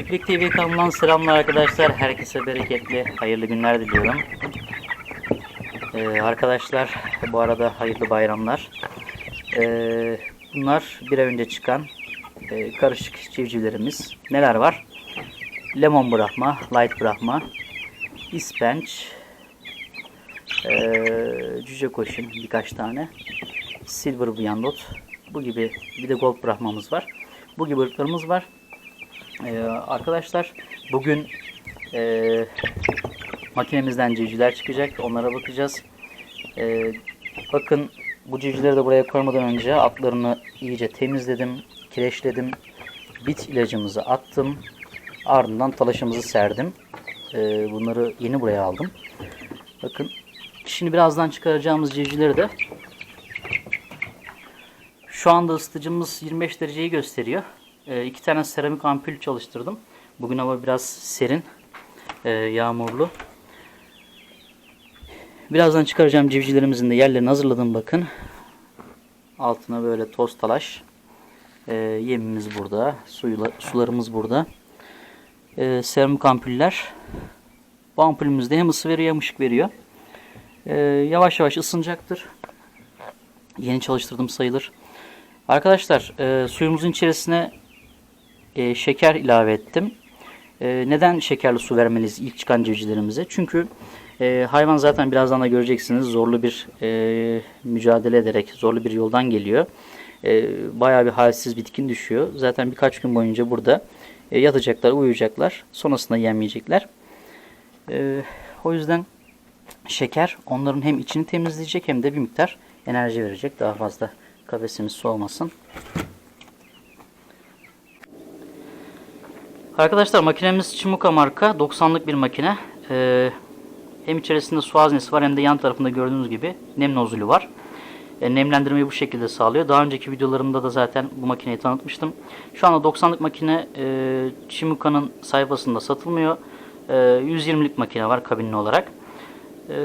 Çiftlik TV kanalından selamlar arkadaşlar. Herkese bereketli, hayırlı günler diliyorum. Ee, arkadaşlar bu arada hayırlı bayramlar. Ee, bunlar bir önce çıkan e, karışık civcivlerimiz. Neler var? Lemon Brahma, Light Brahma, İspenç, ee, Cüce Koşun birkaç tane, Silver Biyandot, bu gibi bir de Gold Brahma'mız var. Bu gibi ırklarımız var. Ee, arkadaşlar bugün e, makinemizden civcivler çıkacak. Onlara bakacağız. Ee, bakın bu civcivleri de buraya koymadan önce atlarını iyice temizledim. Kireçledim. Bit ilacımızı attım. Ardından talaşımızı serdim. Ee, bunları yeni buraya aldım. Bakın şimdi birazdan çıkaracağımız civcivleri de şu anda ısıtıcımız 25 dereceyi gösteriyor. Ee, iki tane seramik ampul çalıştırdım. Bugün hava biraz serin, ee, yağmurlu. Birazdan çıkaracağım civcivlerimizin de yerlerini hazırladım bakın. Altına böyle toz talaş. Ee, yemimiz burada, sularımız burada. Seramik ampuller. Bu ampulümüzde hem ısı veriyor hem ışık veriyor. Yavaş yavaş ısınacaktır. Yeni çalıştırdım sayılır. Arkadaşlar e, suyumuzun içerisine e, şeker ilave ettim. E, neden şekerli su vermeliyiz ilk çıkan civcivlerimize? Çünkü e, hayvan zaten birazdan da göreceksiniz zorlu bir e, mücadele ederek zorlu bir yoldan geliyor. E, bayağı bir halsiz bitkin düşüyor. Zaten birkaç gün boyunca burada e, yatacaklar, uyuyacaklar. Sonrasında yemeyecekler. E, o yüzden şeker onların hem içini temizleyecek hem de bir miktar enerji verecek. Daha fazla kafesimiz soğumasın. Arkadaşlar makinemiz Chimuka marka 90'lık bir makine. Ee, hem içerisinde su haznesi var hem de yan tarafında gördüğünüz gibi nem nozülü var. E, nemlendirmeyi bu şekilde sağlıyor. Daha önceki videolarımda da zaten bu makineyi tanıtmıştım. Şu anda 90'lık makine e, Chimuka'nın sayfasında satılmıyor. E, 120'lik makine var kabinli olarak. E,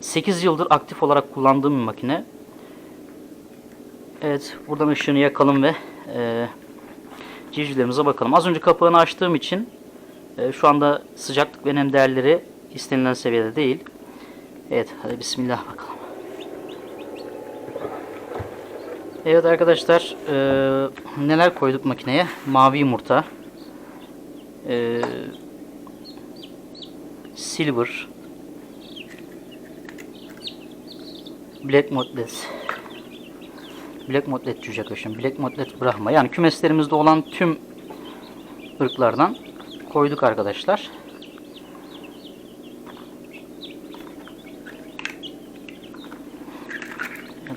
8 yıldır aktif olarak kullandığım bir makine. Evet buradan ışığını yakalım ve e, civcivlerimize bakalım. Az önce kapağını açtığım için e, şu anda sıcaklık ve nem değerleri istenilen seviyede değil. Evet hadi bismillah bakalım. Evet arkadaşlar e, neler koyduk makineye? Mavi yumurta. E, silver. Black Motlet. Black Motlet cüce kaşın. Black Motlet Brahma. Yani kümeslerimizde olan tüm ırklardan koyduk arkadaşlar.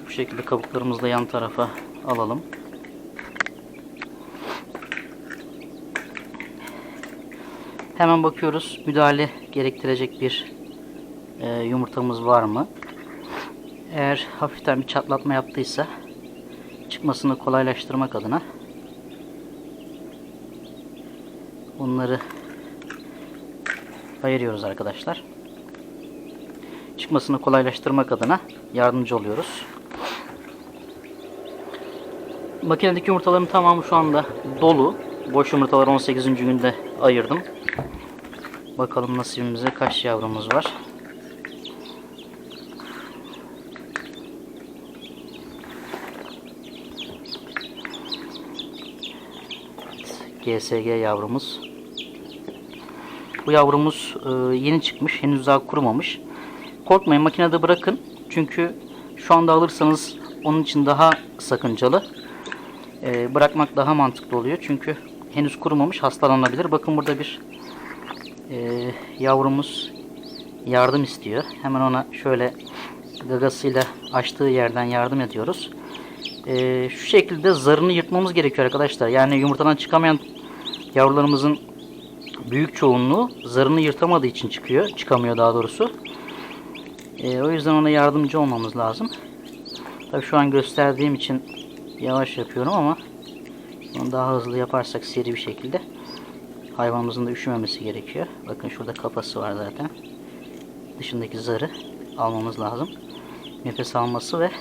Bu şekilde kabuklarımızı da yan tarafa alalım. Hemen bakıyoruz. Müdahale gerektirecek bir e, yumurtamız var mı? Eğer hafiften bir çatlatma yaptıysa çıkmasını kolaylaştırmak adına bunları ayırıyoruz arkadaşlar. Çıkmasını kolaylaştırmak adına yardımcı oluyoruz. Makinedeki yumurtaların tamamı şu anda dolu. Boş yumurtaları 18. günde ayırdım. Bakalım nasibimize kaç yavrumuz var. GSG yavrumuz. Bu yavrumuz e, yeni çıkmış. Henüz daha kurumamış. Korkmayın makinede bırakın. Çünkü şu anda alırsanız onun için daha sakıncalı. E, bırakmak daha mantıklı oluyor. Çünkü henüz kurumamış hastalanabilir. Bakın burada bir e, yavrumuz yardım istiyor. Hemen ona şöyle gagasıyla açtığı yerden yardım ediyoruz. E, şu şekilde zarını yırtmamız gerekiyor arkadaşlar. Yani yumurtadan çıkamayan yavrularımızın büyük çoğunluğu zarını yırtamadığı için çıkıyor. Çıkamıyor daha doğrusu. E, o yüzden ona yardımcı olmamız lazım. Tabii şu an gösterdiğim için yavaş yapıyorum ama onu daha hızlı yaparsak seri bir şekilde hayvanımızın da üşümemesi gerekiyor. Bakın şurada kafası var zaten. Dışındaki zarı almamız lazım. Nefes alması ve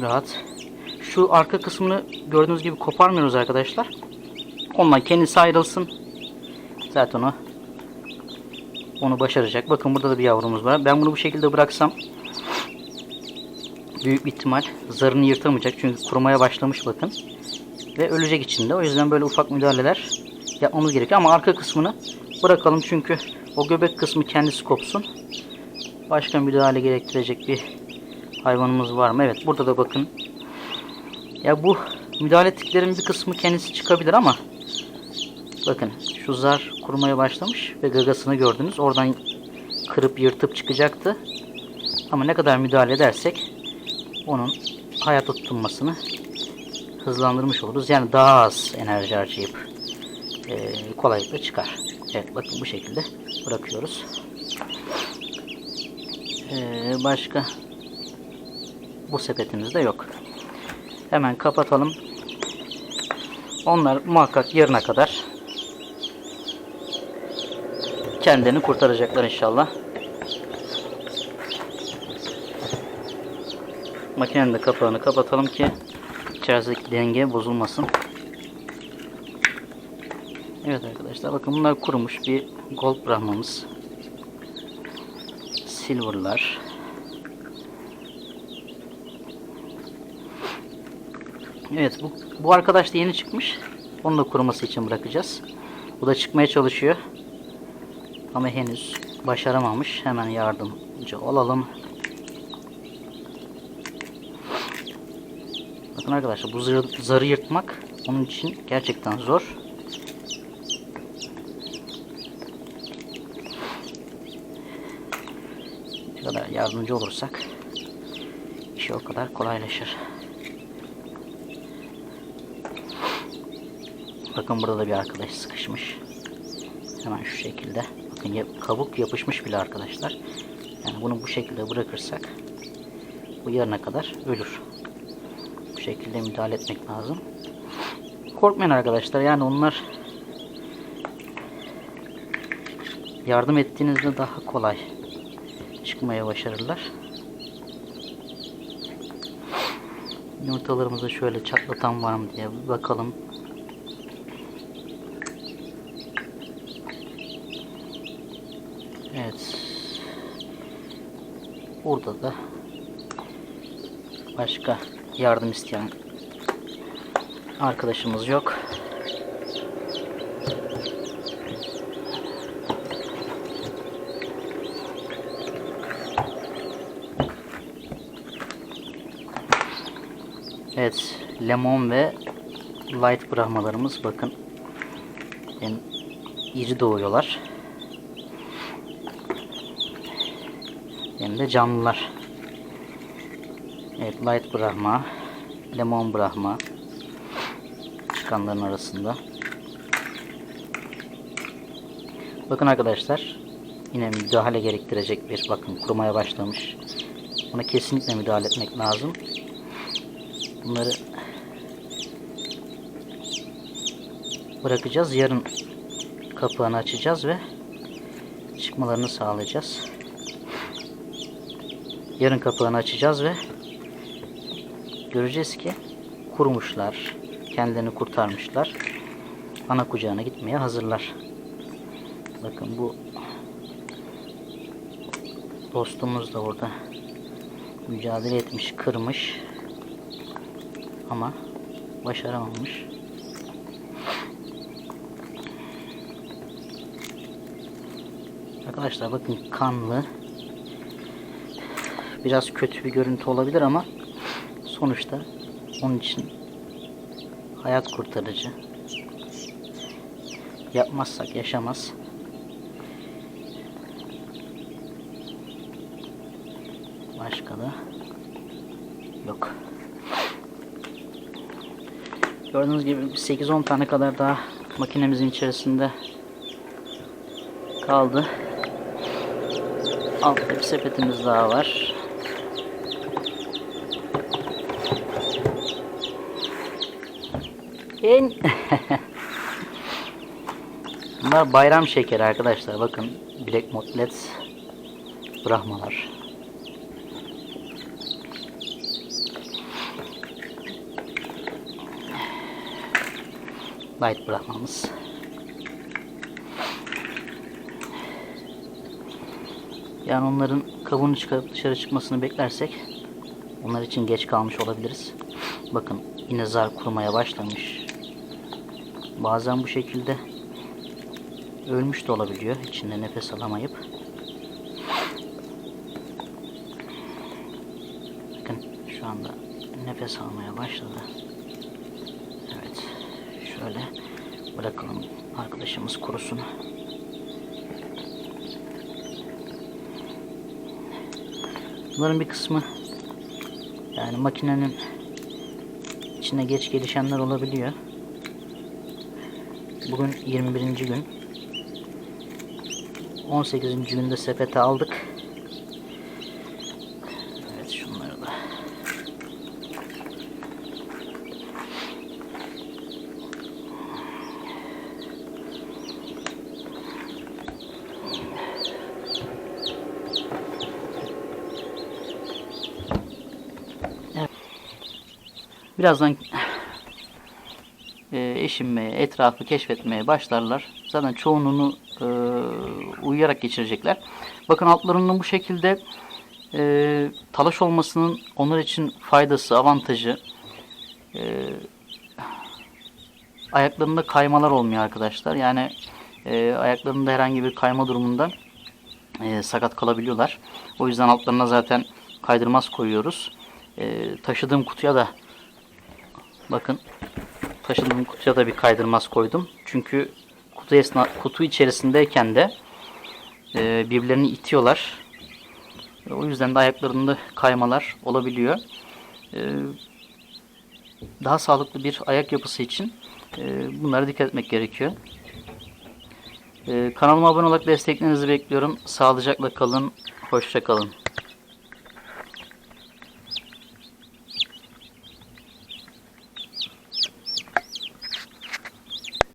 rahat. Şu arka kısmını gördüğünüz gibi koparmıyoruz arkadaşlar. Ondan kendisi ayrılsın. Zaten o onu başaracak. Bakın burada da bir yavrumuz var. Ben bunu bu şekilde bıraksam büyük bir ihtimal zarını yırtamayacak. Çünkü kurumaya başlamış bakın. Ve ölecek içinde. O yüzden böyle ufak müdahaleler yapmamız gerekiyor. Ama arka kısmını bırakalım çünkü o göbek kısmı kendisi kopsun. Başka müdahale gerektirecek bir hayvanımız var mı? Evet burada da bakın. Ya bu müdahale ettiklerin bir kısmı kendisi çıkabilir ama bakın şu zar kurumaya başlamış ve gagasını gördünüz. Oradan kırıp yırtıp çıkacaktı. Ama ne kadar müdahale edersek onun hayata tutunmasını hızlandırmış oluruz. Yani daha az enerji harcayıp e, kolaylıkla çıkar. Evet bakın bu şekilde bırakıyoruz. E, başka bu sepetimizde yok. Hemen kapatalım. Onlar muhakkak yarına kadar kendilerini kurtaracaklar inşallah. Makinenin de kapağını kapatalım ki içerideki denge bozulmasın. Evet arkadaşlar bakın bunlar kurumuş bir gold brahmamız. Silver'lar. Evet bu, bu arkadaş da yeni çıkmış. Onu da kuruması için bırakacağız. Bu da çıkmaya çalışıyor. Ama henüz başaramamış. Hemen yardımcı olalım. Bakın arkadaşlar bu zarı, yırtmak onun için gerçekten zor. Ne kadar yardımcı olursak işi o kadar kolaylaşır. Bakın burada da bir arkadaş sıkışmış. Hemen şu şekilde. Bakın kabuk yapışmış bile arkadaşlar. Yani bunu bu şekilde bırakırsak bu yarına kadar ölür. Bu şekilde müdahale etmek lazım. Korkmayın arkadaşlar. Yani onlar yardım ettiğinizde daha kolay çıkmaya başarırlar. Yumurtalarımızı şöyle çatlatan var mı diye bakalım. Evet. Burada da başka yardım isteyen arkadaşımız yok. Evet, lemon ve light brahmalarımız bakın. Yani iri doğuyorlar. Hem de canlılar. Evet, light brahma, lemon brahma çıkanların arasında. Bakın arkadaşlar, yine müdahale gerektirecek bir bakın kurumaya başlamış. Buna kesinlikle müdahale etmek lazım. Bunları bırakacağız. Yarın kapağını açacağız ve çıkmalarını sağlayacağız. Yarın kapağını açacağız ve göreceğiz ki kurumuşlar. Kendilerini kurtarmışlar. Ana kucağına gitmeye hazırlar. Bakın bu dostumuz da orada mücadele etmiş, kırmış ama başaramamış. Arkadaşlar bakın kanlı. Biraz kötü bir görüntü olabilir ama sonuçta onun için hayat kurtarıcı. Yapmazsak yaşamaz. Başka da yok. Gördüğünüz gibi 8-10 tane kadar daha makinemizin içerisinde kaldı. Altta bir sepetimiz daha var. En Bunlar bayram şekeri arkadaşlar. Bakın Black Motlets Brahmalar. light bırakmamız. Yani onların kabuğunu çıkarıp dışarı çıkmasını beklersek onlar için geç kalmış olabiliriz. Bakın yine zar kurumaya başlamış. Bazen bu şekilde ölmüş de olabiliyor. içinde nefes alamayıp. Bakın şu anda nefes almaya başladı. Evet. Şöyle bırakalım arkadaşımız kurusun. Bunların bir kısmı yani makinenin içine geç gelişenler olabiliyor. Bugün 21. gün. 18. günde sepete aldık. Evet şunları da. Evet. Birazdan e, eşim ve etrafı keşfetmeye başlarlar. Zaten çoğunluğunu e, uyuyarak geçirecekler. Bakın altlarının bu şekilde e, talaş olmasının onlar için faydası, avantajı e, ayaklarında kaymalar olmuyor arkadaşlar. Yani e, ayaklarında herhangi bir kayma durumunda e, sakat kalabiliyorlar. O yüzden altlarına zaten kaydırmaz koyuyoruz. E, taşıdığım kutuya da bakın taşıdığım kutuya da bir kaydırmaz koydum. Çünkü kutu, esna, kutu içerisindeyken de e, birbirlerini itiyorlar. E, O yüzden de ayaklarında kaymalar olabiliyor. E, daha sağlıklı bir ayak yapısı için e, bunlara dikkat etmek gerekiyor. E, kanalıma abone olarak desteklerinizi bekliyorum. Sağlıcakla kalın, hoşça kalın.